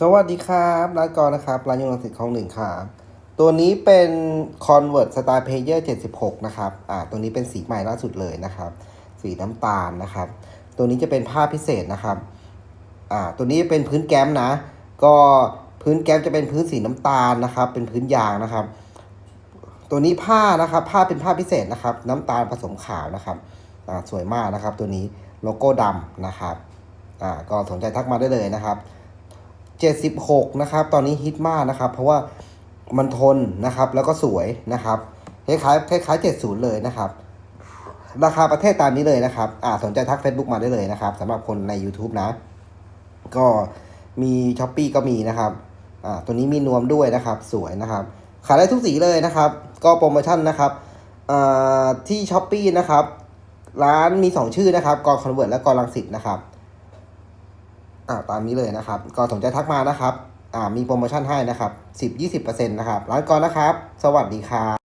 สวัสดีครับร้านกรนะครับร้านยงรังสิตของหนึ่งครับตัวนี้เป็น Convert Star Player 76 นะครับอ่าตัวนี้เป็นสีใหม่ล่าสุดเลยนะครับ สีน้ำตาลนะครับ ตัวนี้จะเป็นผ้าพิเศษนะครับอ่าตัวนี้เป็นพื้นแก้มนะ ก็พื้นแก้มจะเป็นพื้นสีน้ำตาลนะครับ เป็นพื้นยางนะครับ ตัวนี้ผ้านะครับผ้าเป็นผ้าพิเศษนะครับ น้ำตาลผสมขาวนะครับอ่าสวยมากนะครับ ตัวนี้โลโก้ดำนะครับอ่าก็สนใจทักมาได้เลยนะครับ 76 นะครับ ตอนนี้ฮิตมากนะครับ เพราะว่ามันทนนะครับ แล้วก็สวยนะครับ คล้ายๆคล้ายๆ70 เลยนะครับ ราคาประเทศตามนี้เลยนะครับ อ่าสนใจทัก Facebook มาได้เลยนะครับสำหรับคนใน YouTube นะ ก็มีช้อปปีก็มีนะครับ อ่า ตัวนี้มีนวมด้วยนะครับ สวยนะครับ ขายได้ทุกสีเลยนะครับ ก็โปรโมชั่นนะครับ อ่า ที่ช้อปปีนะครับ ร้านมี 2 ชื่อนะครับกอคอนเวิร์ตและกอลังสิตนะครับ อ่าตามนี้เลยนะครับ ก็สนใจทักมานะครับอ่ามีโปรโมชั่นให้นะครับ 10-20%นะครับร้านกอนนะครับ สวัสดีครับ